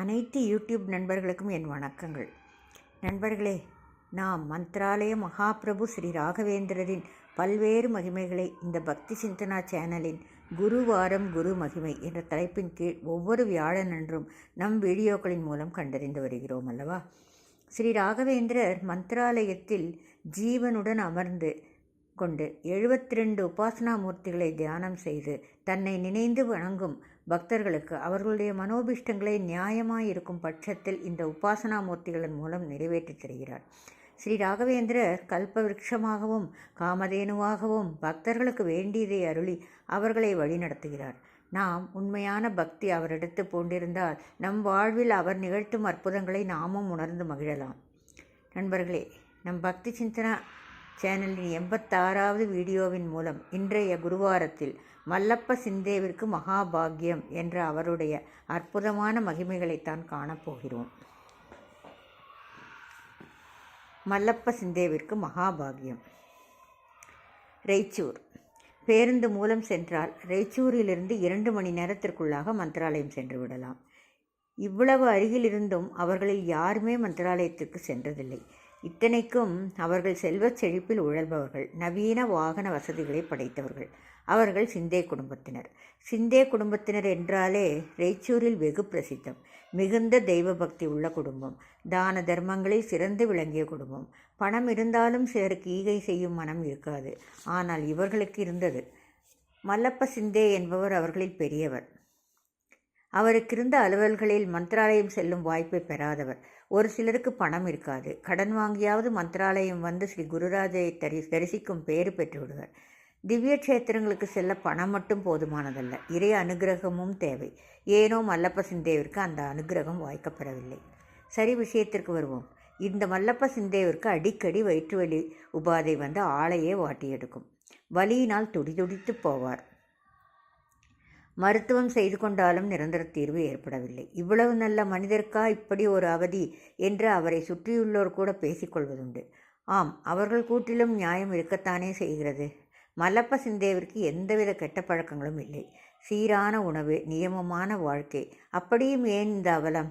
அனைத்து யூடியூப் நண்பர்களுக்கும் என் வணக்கங்கள். நண்பர்களே நாம் மந்த்ராலய மகாபிரபு ஸ்ரீ ராகவேந்திரரின் பல்வேறு மகிமைகளை இந்த பக்தி சிந்தனா சேனலின் குருவாரம் குரு மகிமை என்ற தலைப்பின் கீழ் ஒவ்வொரு வியாழனன்றும் நம் வீடியோக்களின் மூலம் கண்டறிந்து வருகிறோம் அல்லவா? ஸ்ரீ ராகவேந்திரர் மந்த்ராலயத்தில் ஜீவனுடன் அமர்ந்து கொண்டு எழுபத்தி ரெண்டு உபாசனா மூர்த்திகளை தியானம் செய்து தன்னை நினைந்து வணங்கும் பக்தர்களுக்கு அவர்களுடைய மனோபிஷ்டங்களை நியாயமாயிருக்கும் பட்சத்தில் இந்த உபாசனா மூர்த்திகளின் மூலம் நிறைவேற்றித் தருகிறார். ஸ்ரீ ராகவேந்திரர் கல்பவிருட்சமாகவும் காமதேனுவாகவும் பக்தர்களுக்கு வேண்டியதை அருளி அவர்களை வழிநடத்துகிறார். நாம் உண்மையான பக்தி அவரிடத்து பூண்டிருந்தால் நம் வாழ்வில் அவர் நிகழ்த்தும் அற்புதங்களை நாமும் உணர்ந்து மகிழலாம். நண்பர்களே நம் பக்தி சிந்தனா சேனலின் எண்பத்தாறாவது வீடியோவின் மூலம் இன்றைய குருவாரத்தில் மல்லப்ப சிந்தேவிற்கு மகாபாகியம் என்ற அவருடைய அற்புதமான மகிமைகளைத்தான் காணப்போகிறோம் மல்லப்ப சிந்தேவிற்கு மகாபாகியம். ரெய்ச்சூர். பேருந்து மூலம் சென்றால் ரெய்ச்சூரிலிருந்து இரண்டு மணி நேரத்திற்குள்ளாக மந்திராலயம் சென்று விடலாம். இவ்வளவு அருகிலிருந்தும் அவர்களில் யாருமே மந்திராலயத்திற்கு சென்றதில்லை. இத்தனைக்கும் அவர்கள் செல்வச் செழிப்பில் உழல்பவர்கள் நவீன வாகன வசதிகளை படைத்தவர்கள். அவர்கள் சிந்தே குடும்பத்தினர். சிந்தே குடும்பத்தினர் என்றாலே ரெய்ச்சூரில் வெகு பிரசித்தம். மிகுந்த தெய்வ பக்தி உள்ள குடும்பம். தான தர்மங்களில் சிறந்து விளங்கிய குடும்பம். பணம் இருந்தாலும் சிலருக்கு ஈகை செய்யும் மனம் இருக்காது. ஆனால் இவர்களுக்கு இருந்தது. மல்லப்ப சிந்தே என்பவர் அவர்களில் பெரியவர். அவருக்கு இருந்த அலுவல்களில் மந்திராலயம் செல்லும் வாய்ப்பை பெறாதவர். ஒரு சிலருக்கு பணம் இருக்காது. கடன் வாங்கியாவது மந்திராலயம் வந்து ஸ்ரீ குருராஜை தரி தரிசிக்கும் பேறு பெற்றுவிடுவர். திவ்ய கஷேத்திரங்களுக்கு செல்ல பணம் மட்டும் போதுமானதல்ல. இறை அனுகிரகமும் தேவை. ஏனோ மல்லப்ப சிந்தேவிற்கு அந்த அனுகிரகம் வாய்க்கப்பெறவில்லை. சரி விஷயத்திற்கு வருவோம். இந்த மல்லப்ப சிந்தேவிற்கு அடிக்கடி வயிற்று வலி உபாதை வந்து ஆளையே வாட்டி எடுக்கும் வலியினால் துடிதுடித்து போவார். மருத்துவம் செய்து கொண்டாலும் நிரந்தர தீர்வு ஏற்படவில்லை. இவ்வளவு நல்ல மனிதருக்கா இப்படி ஒரு அவதி என்று அவரை சுற்றியுள்ளோர் கூட பேசிக்கொள்வதுண்டு ஆம் அவர்கள் கூட்டிலும் நியாயம் இருக்கத்தானே செய்கிறது. மல்லப்ப சிந்தேவிற்கு எந்தவித கெட்ட பழக்கங்களும் இல்லை. சீரான உணவு நியமமான வாழ்க்கை. அப்படியும் ஏன் இந்த அவலம்?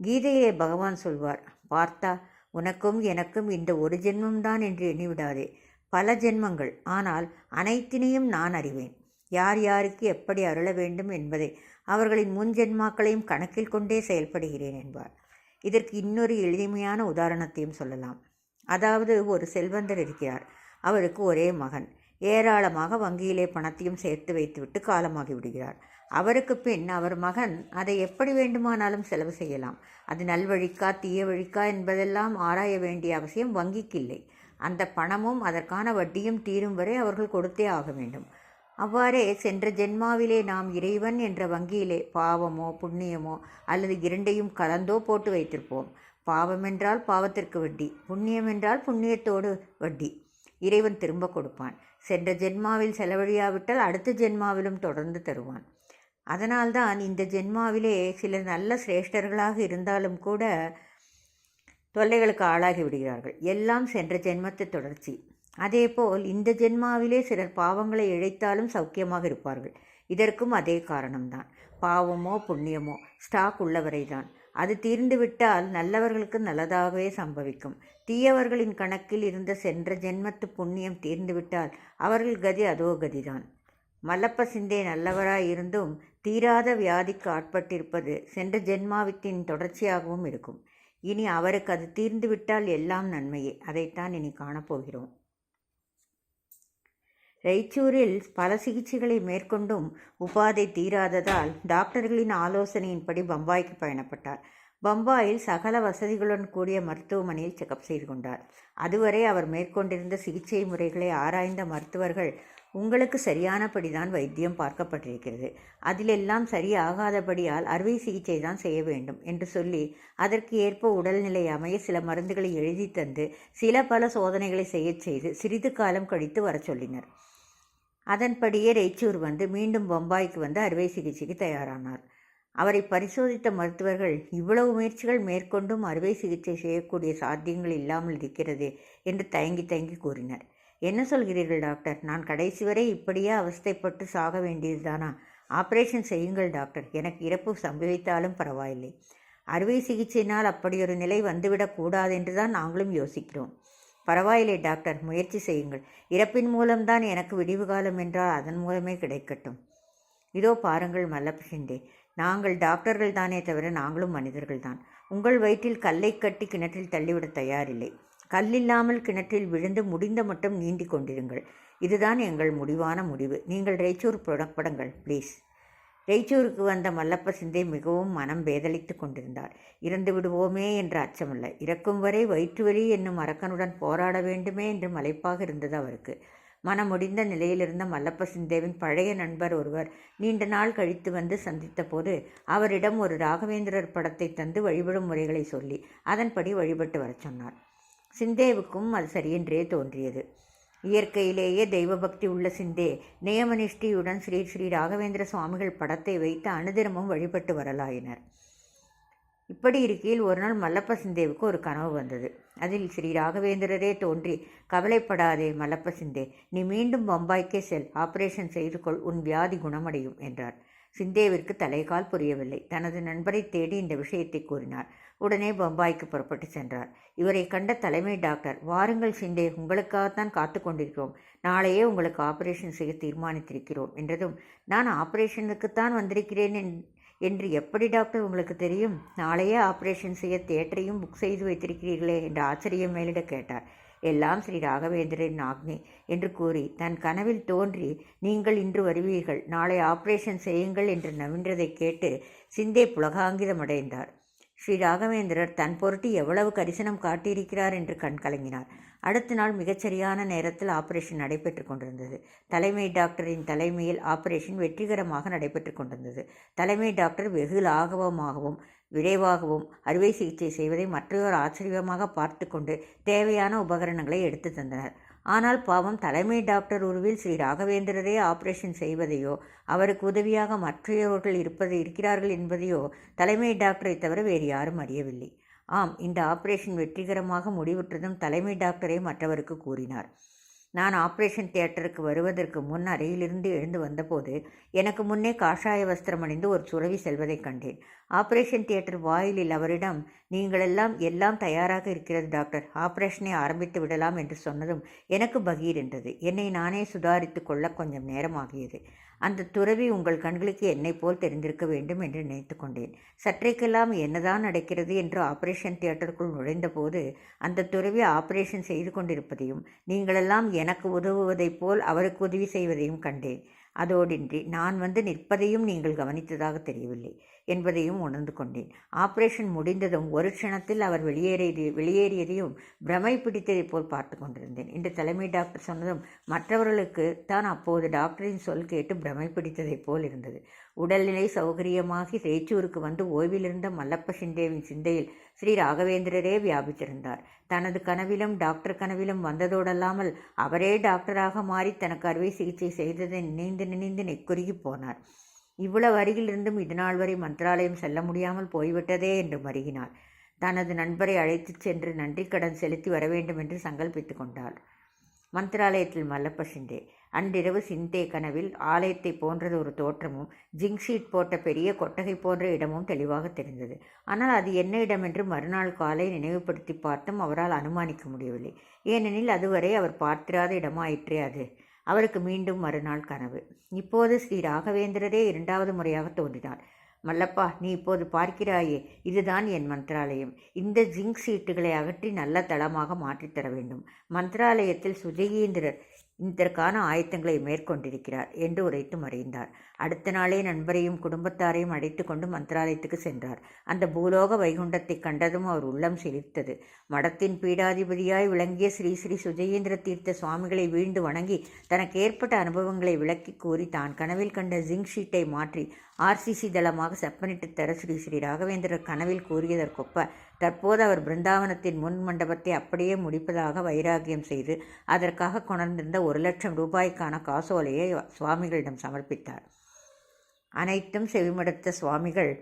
கீதையிலே பகவான் சொல்வார் பார்த்தா உனக்கும் எனக்கும் இந்த ஒரு ஜென்மம்தான் என்று எண்ணிவிடாதே. பல ஜென்மங்கள். ஆனால் அனைத்தினையும் நான் அறிவேன். யார் யாருக்கு எப்படி அருள வேண்டும் என்பதை அவர்களின் முன் ஜென்மாக்களையும் கணக்கில் கொண்டே செயல்படுகிறேன் என்பார் இதற்கு இன்னொரு எளிமையான உதாரணத்தையும் சொல்லலாம். அதாவது ஒரு செல்வந்தர் இருக்கிறார். அவருக்கு ஒரே மகன். ஏராளமாக வங்கியிலே பணத்தையும் சேர்த்து வைத்துவிட்டு காலமாகி விடுகிறார். அவருக்கு பின் அவர் மகன். அதை எப்படி வேண்டுமானாலும் செலவு செய்யலாம். அது நல்வழிக்கா தீய வழிக்கா என்பதெல்லாம் ஆராய வேண்டிய அவசியம் வங்கிக்கு இல்லை அந்த பணமும் அதற்கான வட்டியும் தீரும் வரை அவர்கள் கொடுத்தே ஆக வேண்டும். அவ்வாறே சென்ற ஜென்மாவிலே நாம் இறைவன் என்ற வங்கியிலே பாவமோ புண்ணியமோ அல்லது இரண்டையும் கலந்தோ போட்டு வைத்திருப்போம். பாவம் என்றால் பாவத்திற்கு வட்டி புண்ணியம் என்றால் புண்ணியத்தோடு வட்டி. இறைவன் திரும்ப கொடுப்பான். சென்ற ஜென்மாவில் செலவழியாவிட்டால் அடுத்த ஜென்மாவிலும் தொடர்ந்து தருவான். அதனால்தான் இந்த ஜென்மாவிலே சிலர் நல்ல சிரேஷ்டர்களாக இருந்தாலும் கூட தொல்லைகளுக்கு ஆளாகி விடுகிறார்கள். எல்லாம் சென்ற ஜென்மத்து தொடர்ச்சி. அதேபோல் இந்த ஜென்மாவிலே சிலர் பாவங்களை இழைத்தாலும் சௌக்கியமாக இருப்பார்கள். இதற்கும் அதே காரணம்தான். பாவமோ புண்ணியமோ ஸ்டாக் உள்ளவரை தான் அது தீர்ந்துவிட்டால் நல்லவர்களுக்கு நல்லதாகவே சம்பவிக்கும். தீயவர்களின் கணக்கில் இருந்த சென்ற ஜென்மத்து புண்ணியம் தீர்ந்துவிட்டால் அவர்கள் கதி அதோ கதிதான். மல்லப்ப சிந்தே நல்லவராய் இருந்தும் தீராத வியாதிக்கு ஆட்பட்டிருப்பது சென்ற ஜென்மாவித்தின் தொடர்ச்சியாகவும் இருக்கும். இனி அவருக்கு அது தீர்ந்துவிட்டால் எல்லாம் நன்மையே. அதைத்தான் இனி காணப்போகிறோம். ரெய்ச்சூரில் பல சிகிச்சைகளை மேற்கொண்டும் உபாதை தீராததால் டாக்டர்களின் ஆலோசனையின்படி பம்பாய்க்கு பயணப்பட்டார். பம்பாயில் சகல வசதிகளுடன் கூடிய மருத்துவமனையில் செக்கப் செய்து கொண்டார். அதுவரை அவர் மேற்கொண்டிருந்த சிகிச்சை முறைகளை ஆராய்ந்த மருத்துவர்கள் உங்களுக்கு சரியானபடிதான் வைத்தியம் பார்க்கப்பட்டிருக்கிறது. அதிலெல்லாம் சரியாகாதபடியால் அறுவை சிகிச்சை தான் செய்ய வேண்டும் என்று சொல்லி அதற்கு ஏற்ப உடல்நிலை அமைய சில மருந்துகளை எழுதி தந்து சில பல சோதனைகளை செய்யச் செய்து சிறிது காலம் கழித்து வர சொல்லினர். அதன்படியே ரெய்ச்சூர் வந்து மீண்டும் பம்பாய்க்கு வந்து அறுவை சிகிச்சைக்கு தயாரானார். அவரை பரிசோதித்த மருத்துவர்கள் இவ்வளவு முயற்சிகள் மேற்கொண்டும் அறுவை சிகிச்சை செய்யக்கூடிய சாத்தியங்கள் இல்லாமல் இருக்கிறது என்று தயங்கி தயங்கி கூறினர். என்ன சொல்கிறீர்கள் டாக்டர்? நான் கடைசி வரை இப்படியே அவஸ்தைப்பட்டு சாக வேண்டியதுதானா? ஆப்ரேஷன் செய்யுங்கள் டாக்டர். எனக்கு இறப்பு சம்பவித்தாலும் பரவாயில்லை. அறுவை சிகிச்சையினால் அப்படியொரு நிலை வந்துவிடக்கூடாது என்று தான் நாங்களும் யோசிக்கிறோம். பரவாயில்லை டாக்டர். முயற்சி செய்யுங்கள். இறப்பின் மூலம்தான் எனக்கு விடிவு காலம் என்றால் அதன் மூலமே கிடைக்கட்டும். இதோ பாருங்கள் மல்லப்ப நாங்கள் டாக்டர்கள் தானே தவிர நாங்களும் மனிதர்கள் தான். உங்கள் வயிற்றில் கல்லை கட்டி கிணற்றில் தள்ளிவிட தயாரில்லை. கல்லில்லாமல் கிணற்றில் விழுந்து முடிந்த மட்டும் நீந்தி கொண்டிருங்கள். இதுதான் எங்கள் முடிவான முடிவு. நீங்கள் ரைச்சூர் புறப்படுங்கள் ப்ளீஸ். ரெய்ச்சூருக்கு வந்த மல்லப்ப சிந்தை மிகவும் மனம் வேதளித்து கொண்டிருந்தார் இறந்து விடுவோமே என்ற அச்சமல்ல. இறக்கும் வரை வயிற்றுவலி என்னும் அரக்கனுடன் போராட வேண்டுமே என்று மலைப்பாக இருந்தது அவருக்கு. மனம் முடிந்த நிலையிலிருந்த மல்லப்ப சிந்தேவின் பழைய நண்பர் ஒருவர் நீண்ட நாள் கழித்து வந்து சந்தித்த போது அவரிடம் ஒரு ராகவேந்திரர் படத்தை தந்து வழிபடும் முறைகளை சொல்லி அதன்படி வழிபட்டு வரச் சொன்னார். சிந்தேவுக்கும் அது சரியென்றே தோன்றியது. இயற்கையிலேயே தெய்வபக்தி உள்ள சிந்தே. நியமனிஷ்டியுடன் ஸ்ரீ ஸ்ரீ ராகவேந்திர சுவாமிகள் படத்தை வைத்து அனுதினமும் வழிபட்டு வரலாயினர். இப்படி இருக்கையில் ஒரு நாள் மல்லப்ப சிந்தேவுக்கு ஒரு கனவு வந்தது. அதில் ஸ்ரீ ராகவேந்திரரே தோன்றி கவலைப்படாதே மல்லப்ப சிந்தே நீ மீண்டும் பம்பாய்க்கே செல் ஆபரேஷன் செய்து கொள் உன் வியாதி குணமடையும் என்றார். சிந்தேவிற்கு தலைகால் புரியவில்லை. தனது நண்பரை தேடி இந்த விஷயத்தை கூறினார் உடனே பம்பாய்க்கு புறப்பட்டு சென்றார். இவரை கண்ட தலைமை டாக்டர் வாருங்கள் சிந்தே உங்களுக்காகத்தான் காத்து கொண்டிருக்கிறோம். நாளையே உங்களுக்கு ஆபரேஷன் செய்ய தீர்மானித்திருக்கிறோம் என்றதும் நான் ஆபரேஷனுக்குத்தான் வந்திருக்கிறேன் என்று எப்படி டாக்டர் உங்களுக்கு தெரியும்? நாளையே ஆபரேஷன் செய்ய தியேட்டரையும் புக் செய்து வைத்திருக்கிறீர்களே என்று ஆச்சரியம் மேலிட கேட்டார். எல்லாம் ஸ்ரீ ராகவேந்திரன் ஆக்னி என்று கூறி தன் கனவில் தோன்றி நீங்கள் இன்று வருவீர்கள். நாளை ஆபரேஷன் செய்யுங்கள் என்று நவின்றதை கேட்டு சிந்தே புலகாங்கிதமடைந்தார். ஸ்ரீ ராகவேந்திரர் தன் பொருட்டு எவ்வளவு கரிசனம் காட்டியிருக்கிறார் என்று கண் கலங்கினார். அடுத்த நாள் மிகச்சரியான நேரத்தில் ஆபரேஷன் நடைபெற்று கொண்டிருந்தது. தலைமை டாக்டரின் தலைமையில் ஆபரேஷன் வெற்றிகரமாக நடைபெற்று கொண்டிருந்தது. தலைமை டாக்டர் வெகு லாகவமாகவும் விரைவாகவும் அறுவை சிகிச்சை செய்வதை மற்றொரு ஆச்சரியமாக பார்த்து கொண்டு தேவையான உபகரணங்களை எடுத்து தந்தனர். ஆனால் பாவம் தலைமை டாக்டர் உருவில் ஸ்ரீ ராகவேந்திரரே ஆபரேஷன் செய்வதையோ அவருக்கு உதவியாக மற்றவர்கள் இருப்பது இருக்கிறார்கள் என்பதையோ தலைமை டாக்டரை தவிர வேறு யாரும் அறியவில்லை. ஆம் இந்த ஆபரேஷன் வெற்றிகரமாக முடிவுற்றதும் தலைமை டாக்டரை மற்றவருக்கு கூறினார். நான் ஆப்ரேஷன் தியேட்டருக்கு வருவதற்கு முன் அறையிலிருந்து எழுந்து வந்தபோது எனக்கு முன்னே காஷாய வஸ்திரம் அணிந்து ஒரு சுரவி செல்வதைக் கண்டேன். ஆப்ரேஷன் தியேட்டர் வாயிலில் அவரிடம் நீங்களெல்லாம் எல்லாம் தயாராக இருக்கிறது டாக்டர். ஆப்ரேஷனை ஆரம்பித்து விடலாம் என்று சொன்னதும் எனக்கு பகீர் என்றது என்னை நானே சுதாரித்து கொள்ள கொஞ்சம் நேரமாகியது அந்த துறவி உங்கள் கண்களுக்கு என்னை போல் தெரிந்திருக்க வேண்டும் என்று நினைத்து கொண்டேன். சற்றைக்கெல்லாம் என்னதான் நடக்கிறது என்று ஆபரேஷன் தியேட்டருக்குள் நுழைந்தபோது அந்த துறவி ஆபரேஷன் செய்து கொண்டிருப்பதையும் நீங்களெல்லாம் எனக்கு உதவுவதைப் போல் அவருக்கு உதவி செய்வதையும் கண்டேன். அதோடின்றி நான் வந்து நிற்பதையும் நீங்கள் கவனித்ததாக தெரியவில்லை என்பதையும் உணர்ந்து கொண்டேன். ஆபரேஷன் முடிந்ததும் ஒரு க்ஷணத்தில் அவர் வெளியேறியது வெளியேறியதையும் பிரமை பிடித்ததைப் போல் பார்த்து கொண்டிருந்தேன். இன்று தலைமை டாக்டர் சொன்னதும் மற்றவர்களுக்கு தான் அப்போது டாக்டரின் சொல் கேட்டு பிரமை பிடித்ததைப் போல் இருந்தது. உடல்நிலை சௌகரியமாகி ரேச்சூருக்கு வந்து ஓய்விலிருந்த மல்லப்ப சிண்டேவின் சிந்தையில் ஸ்ரீ ராகவேந்திரரே வியாபித்திருந்தார். தனது கனவிலும் டாக்டர் கனவிலும் வந்ததோடல்லாமல் அவரே டாக்டராக மாறி தனக்கு அறுவை சிகிச்சை செய்ததை நினைந்து நினைந்து நெக்குருகி போனார். இவ்வளவு அருகிலிருந்தும் இதுநாள் வரை மந்திராலயம் செல்ல முடியாமல் போய்விட்டதே என்று மருகினார். தனது நண்பரை அழைத்துச் சென்று நன்றி கடன் செலுத்தி வர வேண்டும் என்று சங்கல்பித்து கொண்டார். மந்திராலயத்தில் மல்லப்ப சிண்டே அன்றிரவு சிந்தே கனவில் ஆலயத்தை போன்றது ஒரு தோற்றமும் ஜிங்க் ஷீட் போட்ட பெரிய கொட்டகை போன்ற இடமும் தெளிவாக தெரிந்தது. ஆனால் அது என்ன இடம் என்று மறுநாள் காலை நினைவுபடுத்தி பார்த்தும் அவரால் அனுமானிக்க முடியவில்லை. ஏனெனில் அதுவரை அவர் பார்த்திராத இடமாயிற்றே அது. அவருக்கு மீண்டும் மறுநாள் கனவு. இப்போது ஸ்ரீ ராகவேந்திரரே இரண்டாவது முறையாக தோன்றினார். மல்லப்பா நீ இப்போது பார்க்கிறாயே இதுதான் என் மந்திராலயம். இந்த ஜிங்க் சீட்டுகளை அகற்றி நல்ல தளமாக மாற்றித்தர வேண்டும். மந்திராலயத்தில் சுஜகீந்திரர் இதற்கான ஆயத்தங்களை மேற்கொண்டிருக்கிறார் என்று உரைத்து மறைந்தார் அடுத்த நாளே நண்பரையும் குடும்பத்தாரையும் அழைத்து கொண்டு மந்திராலயத்துக்கு சென்றார். அந்த பூலோக வைகுண்டத்தை கண்டதும் அவர் உள்ளம் செழித்தது மடத்தின் பீடாதிபதியாய் விளங்கிய ஸ்ரீ ஸ்ரீ சுஜயேந்திர தீர்த்த சுவாமிகளை வீழ்ந்து வணங்கி தனக்கு ஏற்பட்ட அனுபவங்களை விளக்கி கூறி தான் கனவில் கண்ட ஜிங்க் ஷீட்டை மாற்றி ஆர்சிசி தளமாக செப்பனிட்டு தர ஸ்ரீ ஸ்ரீ ராகவேந்திரர் கனவில் கூறியதற்கொப்ப தற்போது அவர் பிருந்தாவனத்தின் முன் மண்டபத்தை அப்படியே முடிப்பதாக வைராகியம் செய்து அதற்காக கொணர்ந்திருந்த ஒரு லட்சம் ரூபாய்க்கான காசோலையை சுவாமிகளிடம் சமர்ப்பித்தார். அனைத்தும் செவிமடுத்த சுவாமிகள்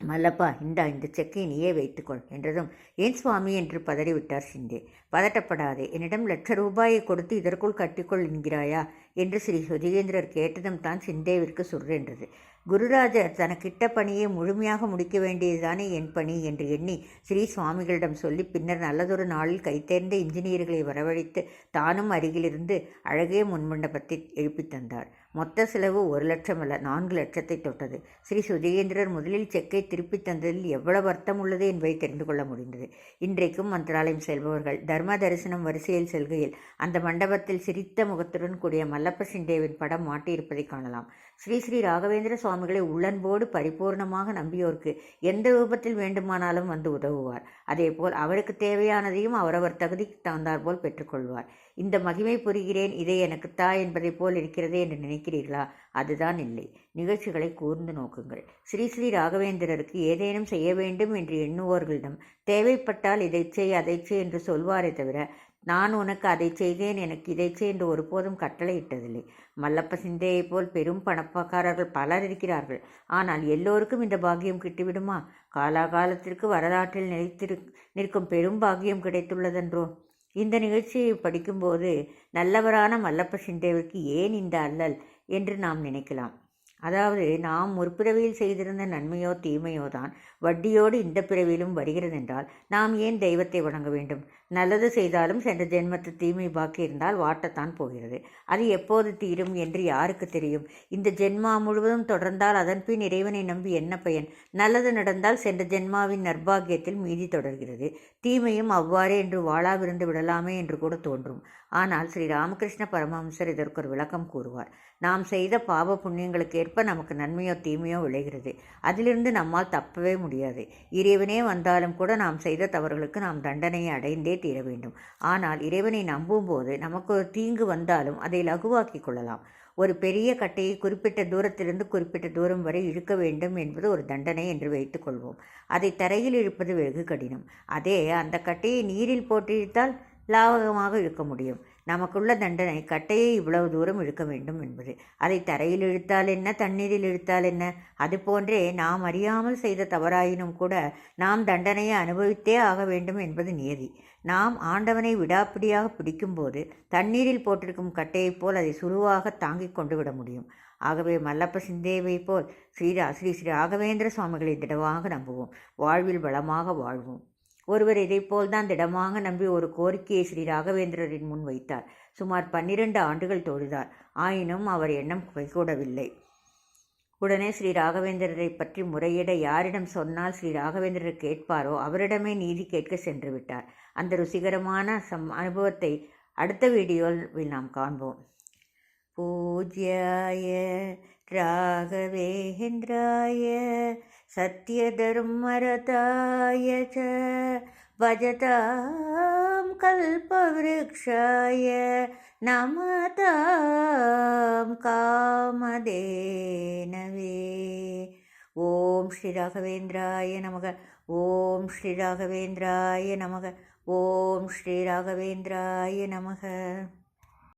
மல்லப்பா இந்தா இந்த செக்கை நீயே வைத்துக்கொள் என்றதும் ஏன் சுவாமி என்று பதறிவிட்டார் சிந்தே. பதட்டப்படாதே என்னிடம் லட்ச ரூபாயை கொடுத்து இதற்குள் கட்டிக்கொள் என்கிறாயா என்று ஸ்ரீ சுதிகேந்திரர் கேட்டதும் தான் சிந்தேவிற்கு சுர்ரென்றது குருராஜர் தனக்கிட்ட பணியை முழுமையாக முடிக்க வேண்டியதுதானே என் பணி என்று எண்ணி ஸ்ரீ சுவாமிகளிடம் சொல்லி பின்னர் நல்லதொரு நாளில் கைத்தேர்ந்த இன்ஜினியர்களை வரவழைத்து தானும் அருகிலிருந்து அழகே முன்மண்டபத்தை எழுப்பித் தந்தார். மொத்த செலவு ஒரு லட்சம் அல்ல நான்கு லட்சத்தை தொட்டது. ஸ்ரீ சுதேந்திரர் முதலில் செக்கை திருப்பி தந்ததில் எவ்வளவு அர்த்தம் உள்ளது என்பதை தெரிந்து கொள்ள முடிந்தது. இன்றைக்கும் மந்திராலயம் செல்பவர்கள் தர்ம தரிசனம் வரிசையில் செல்கையில் அந்த மண்டபத்தில் சிரித்த முகத்துடன் கூடிய மல்லப்ப சிண்டேவின் படம் மாட்டியிருப்பதை காணலாம். ஸ்ரீ ஸ்ரீ ராகவேந்திர சுவாமிகளை உள்ளன்போடு பரிபூர்ணமாக நம்பியோருக்கு எந்த ரூபத்தில் வேண்டுமானாலும் வந்து உதவுவார். அதேபோல் அவருக்கு தேவையானதையும் அவரவர் தகுதிக்கு தகுந்தாற்போல் பெற்றுக்கொள்வார். இந்த மகிமை புரிகிறேன் இதை எனக்குத்தா என்பதைப் போல் இருக்கிறதே என்று நினைக்கிறீர்களா? அதுதான் இல்லை. நிகழ்ச்சிகளை கூர்ந்து நோக்குங்கள். ஸ்ரீ ஸ்ரீ ராகவேந்திரருக்கு ஏதேனும் செய்ய வேண்டும் என்று எண்ணுவோர்களிடம் தேவைப்பட்டால் இதை செய் அதை செய் என்று சொல்வாரே தவிர நான் உனக்கு அதை செய்தேன் எனக்கு இதை செய் என்று ஒருபோதும் கட்டளையிட்டதில்லை. மல்லப்ப சிந்தையைப் போல் பெரும் பணப்பக்காரர்கள் பலர் இருக்கிறார்கள். ஆனால் எல்லோருக்கும் இந்த பாக்கியம் கிட்டுவிடுமா? காலாகாலத்திற்கு வரலாற்றில் நிலைத்திரு நிற்கும் பெரும் பாக்கியம் கிடைத்துள்ளதென்றோ? இந்த நிகழ்ச்சியை படிக்கும்போது நல்லவரான மல்லப்ப சிண்டேவிற்கு ஏன் இந்த அல்லல் என்று நாம் நினைக்கலாம். அதாவது நாம் முற்பிறவியில் செய்திருந்த நன்மையோ தீமையோ தான் வட்டியோடு இந்த பிறவியிலும் வருகிறதென்றால் நாம் ஏன் தெய்வத்தை வணங்க வேண்டும்? நல்லது செய்தாலும் சென்ற ஜென்மத்து தீமை பாக்கி இருந்தால் வாட்டத்தான் போகிறது. அது எப்போது தீரும் என்று யாருக்கு தெரியும்? இந்த ஜென்மா முழுவதும் தொடர்ந்தால் அதன்பின் இறைவனை நம்பி என்ன பயன்? நல்லது நடந்தால் சென்ற ஜென்மாவின் நர்பாகியத்தில் மீதி தொடர்கிறது. தீமையும் அவ்வாறே என்று வாழாவிருந்து விடலாமே என்று கூட தோன்றும். ஆனால் ஸ்ரீ ராமகிருஷ்ண பரமஹம்சர் இதற்கு ஒரு விளக்கம் கூறுவார். நாம் செய்த பாவ புண்ணியங்களுக்கு ஏற்ப நமக்கு நன்மையோ தீமையோ விளைகிறது. அதிலிருந்து நம்மால் தப்பவே முடியாது. இறைவனே வந்தாலும் கூட நாம் செய்த தவறுகளுக்கு நாம் தண்டனையை அடைந்தே தீர வேண்டும். ஆனால் இறைவனை நம்பும்போது நமக்கு ஒரு தீங்கு வந்தாலும் அதை லகுவாக்கி கொள்ளலாம். ஒரு பெரிய கட்டையை குறிப்பிட்ட தூரத்திலிருந்து குறிப்பிட்ட தூரம் வரை இழுக்க வேண்டும் என்பது ஒரு தண்டனை என்று வைத்துக்கொள்வோம் அதை தரையில் இழுப்பது வெகு கடினம். அதே அந்த கட்டையை நீரில் போட்டு இழுத்தால் லாவகமாக இழுக்க முடியும். நமக்குள்ள தண்டனை கட்டையை இவ்வளவு தூரம் இழுக்க வேண்டும் என்பது. அதை தரையில் இழுத்தால் என்ன தண்ணீரில் இழுத்தால் என்ன? அது போன்றே நாம் அறியாமல் செய்த தவறாயினும் கூட நாம் தண்டனையை அனுபவித்தே ஆக வேண்டும் என்பது நியதி. நாம் ஆண்டவனை விடாப்பிடியாக பிடிக்கும்போது தண்ணீரில் போட்டிருக்கும் கட்டையைப் போல் அதை சுருவாக தாங்கிக் கொண்டு விட முடியும். ஆகவே மல்லப்ப சிந்தேவை போல் ஸ்ரீரா ஸ்ரீ ஸ்ரீ ராகவேந்திர சுவாமிகளை திடமாக நம்புவோம். வாழ்வில் வளமாக வாழ்வோம். ஒருவர் இதைப்போல்தான் திடமாக நம்பி ஒரு கோரிக்கையை ஸ்ரீ ராகவேந்திரரின் முன் வைத்தார். சுமார் பன்னிரண்டு ஆண்டுகள் தொழுதார். ஆயினும் அவர் எண்ணம் கைகூடவில்லை. உடனே ஸ்ரீ ராகவேந்திரரை பற்றி முறையிட யாரிடம் சொன்னால் ஸ்ரீ ராகவேந்திரர் கேட்பாரோ அவரிடமே நீதி கேட்க சென்று விட்டார். அந்த ருசிகரமான சம் அனுபவத்தை அடுத்த வீடியோவில் நாம் காண்போம். பூஜ்யாய राघवेन्द्राय सत्यधर्मरताय च भजतां कल्पवृक्षाय नमतां कामधेनवे ॐ श्रीराघवेन्द्राय नमः ॐ श्रीराघवेन्द्राय नमः ॐ श्रीराघवेन्द्राय नमः